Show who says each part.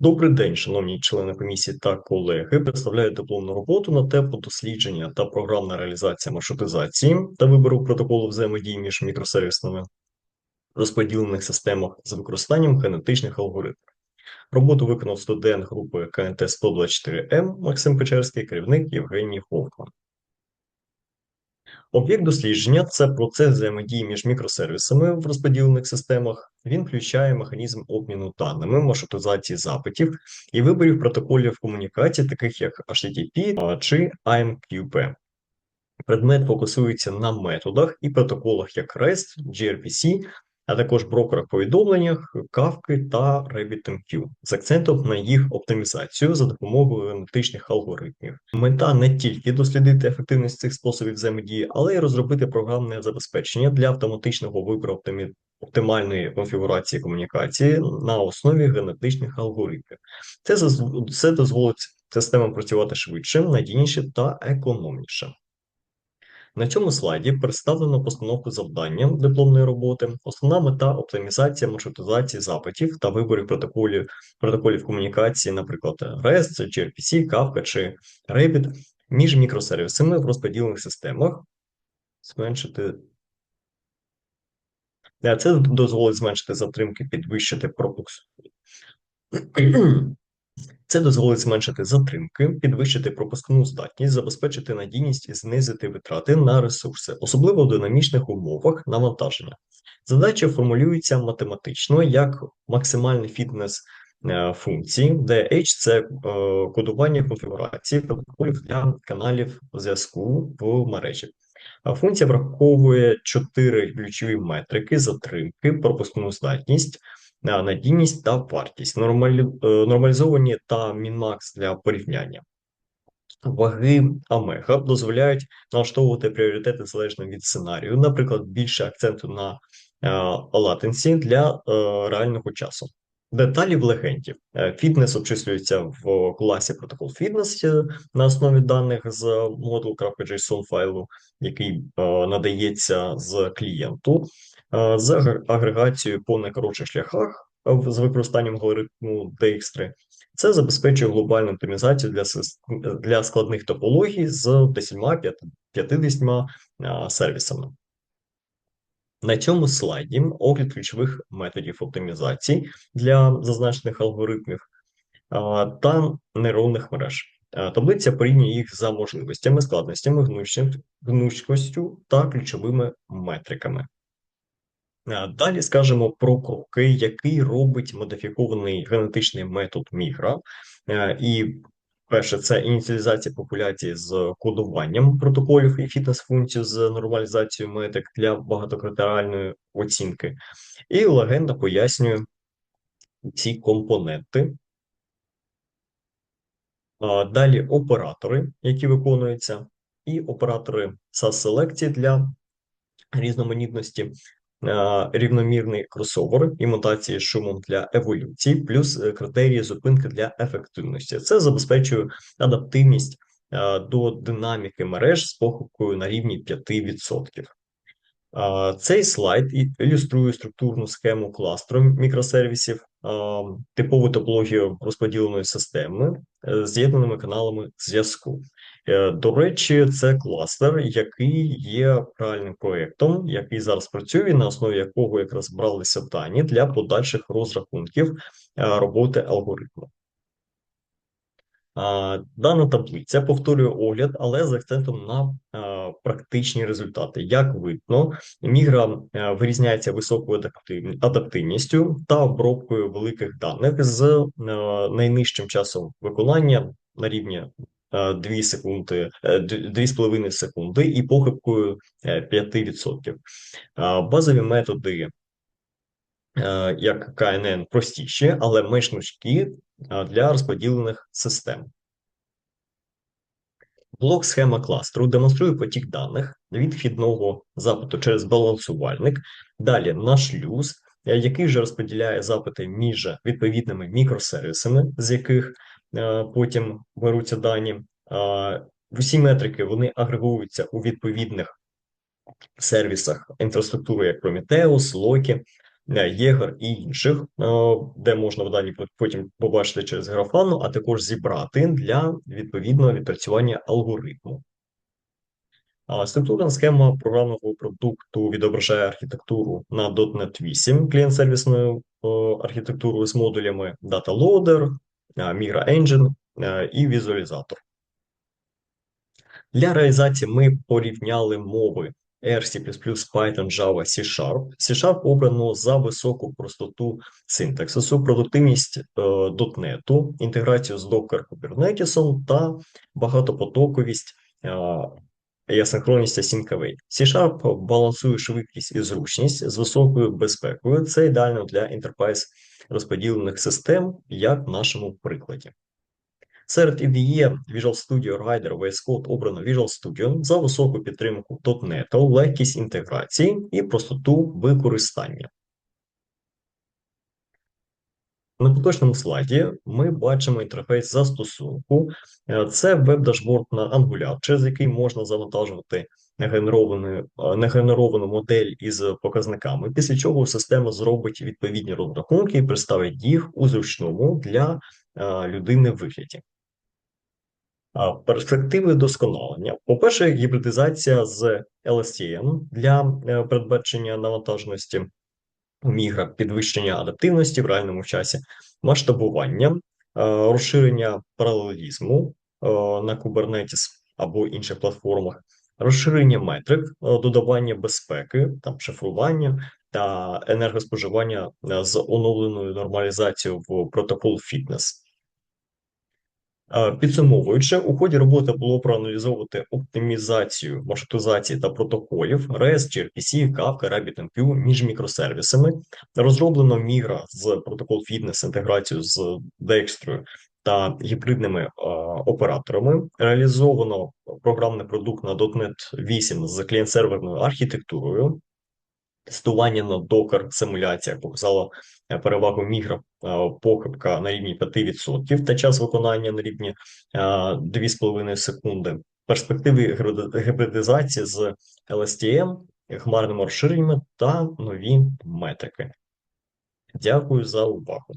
Speaker 1: Добрий день, шановні члени комісії та колеги. Представляю дипломну роботу на тему дослідження та програмна реалізація маршрутизації та вибору протоколу взаємодії між мікросервісними розподілених системах з використанням генетичних алгоритмів. Роботу виконав студент групи КНТ 124М Максим Печерський, керівник Євгеній Ховкман. Об'єкт дослідження це процес взаємодії між мікросервісами в розподілених системах. Він включає механізм обміну даними, маршрутизації запитів і виборів протоколів комунікації, таких як HTTP чи AMQP. Предмет фокусується на методах і протоколах як REST, gRPC, а також брокерах повідомленнях, Kafka та RabbitMQ з акцентом на їх оптимізацію за допомогою аналітичних алгоритмів. Мета не тільки дослідити ефективність цих способів взаємодії, але й розробити програмне забезпечення для автоматичного вибору оптимі... оптимальної конфігурації комунікації на основі генетичних алгоритмів. Це, заз... Це дозволить системам працювати швидше, надійніше та економніше. На цьому слайді представлено постановку завдання дипломної роботи, основна мета оптимізація маршрутизації запитів та виборів протоколів протоколів комунікації, наприклад, REST, gRPC, Kafka чи Rabbit, між мікросервісами в розподілених системах, зменшити. Це дозволить зменшити затримки, підвищити пропуск. Це дозволить зменшити затримки, підвищити пропускну здатність, забезпечити надійність і знизити витрати на ресурси, особливо в динамічних умовах навантаження. Задача формулюється математично як максимальний фітнес е, функції, де H – це е, кодування конфігурації протоколів для каналів зв'язку в мережі. Функція враховує чотири ключові метрики: затримки, пропускну здатність надійність та вартість. Е, нормалізовані та мінмакс для порівняння. Ваги омега дозволяють налаштовувати пріоритети залежно від сценарію, наприклад, більше акценту на латенсі для е, реального часу. Деталі в легенді. Фітнес обчислюється в класі протокол фітнес на основі даних з model.json файлу, який е, надається з клієнту з агрегацією по найкоротших шляхах з використанням алгоритму DX3. Це забезпечує глобальну оптимізацію для для складних топологій з 10-50 сервісами. На цьому слайді огляд ключових методів оптимізації для зазначених алгоритмів та нейронних мереж. Таблиця порівнює їх за можливостями, складностями, гнучкістю та ключовими метриками. Е, далі скажемо про кроки, який робить модифікований генетичний метод мігра. Е, і перше, це ініціалізація популяції з кодуванням протоколів і фітнес-функцій з нормалізацією метик для багатокритеріальної оцінки. І легенда пояснює ці компоненти. Далі оператори, які виконуються, і оператори SAS-селекції для різноманітності, рівномірний кросовер і мутації шумом для еволюції, плюс е, критерії зупинки для ефективності. Це забезпечує адаптивність до динаміки мереж з похибкою на рівні 5%. Цей слайд ілюструє структурну схему кластеру мікросервісів, типову топологію розподіленої системи е, з'єднаними каналами зв'язку. Е, до речі, це кластер, який є реальним проєктом, який зараз працює, на основі якого якраз бралися дані для подальших розрахунків е, роботи алгоритму. Дана таблиця повторює огляд, але з акцентом на практичні результати. Як видно, мігра вирізняється високою адаптивністю та обробкою великих даних з найнижчим часом виконання на рівні 2 секунди, 2,5 секунди і похибкою 5%. Базові методи, як КНН, простіші, але менш низькі для розподілених систем. Блок схема кластеру демонструє потік даних від вхідного запиту через балансувальник, далі на шлюз, який вже розподіляє запити між відповідними мікросервісами, з яких Е, потім беруться дані. Усі метрики вони агрегуються у відповідних сервісах інфраструктури, як Prometheus, Loki. е, Єгер і інших, е, де можна в дані потім побачити через графану, а також зібрати для відповідного відпрацювання алгоритму. Структурна схема програмного продукту відображає архітектуру на .NET 8 клієнт-сервісною е, архітектурою з модулями Data Loader, е, Migra Engine е, і візуалізатор. Для реалізації ми порівняли мови R, C++, Python, Java, C-Sharp. C-Sharp обрано за високу простоту синтаксису, продуктивність .NET, інтеграцію з Docker Kubernetes та багатопотоковість і асинхронність async C-Sharp балансує швидкість і зручність з високою безпекою. Це ідеально для enterprise розподілених систем, як в нашому прикладі. Серед IDE Visual Studio Rider VS Code обрано Visual Studio за високу підтримку .NET, легкість інтеграції і простоту використання. На поточному слайді ми бачимо інтерфейс застосунку. Е, це веб-дашборд на Angular, через який можна завантажувати е, модель із показниками, після чого система зробить відповідні розрахунки і представить їх у зручному для е, людини вигляді. Перспективи досконалення. По-перше, гібридизація з LSTM для передбачення навантаженості мігра, підвищення адаптивності в реальному часі, масштабування, е, розширення паралелізму е, на Kubernetes або інших платформах, розширення метрик, е, додавання безпеки, там шифрування та енергоспоживання з оновленою нормалізацією в протокол фітнес. Підсумовуючи, у ході роботи було проаналізовувати оптимізацію маршрутизації та протоколів REST, gRPC, Kafka, RabbitMQ між мікросервісами. Розроблено мігра з протокол фітнес інтеграцію з Dextro та гібридними а, операторами. Реалізовано програмний продукт на .NET 8 з клієнт-серверною архітектурою. Тестування на докер симуляціях показало е, перевагу мігра е, похибка на рівні 5% та час виконання на рівні 2,5 е, секунди. Перспективи гібридизації з LSTM, хмарними розширеннями та нові метрики. Дякую за увагу.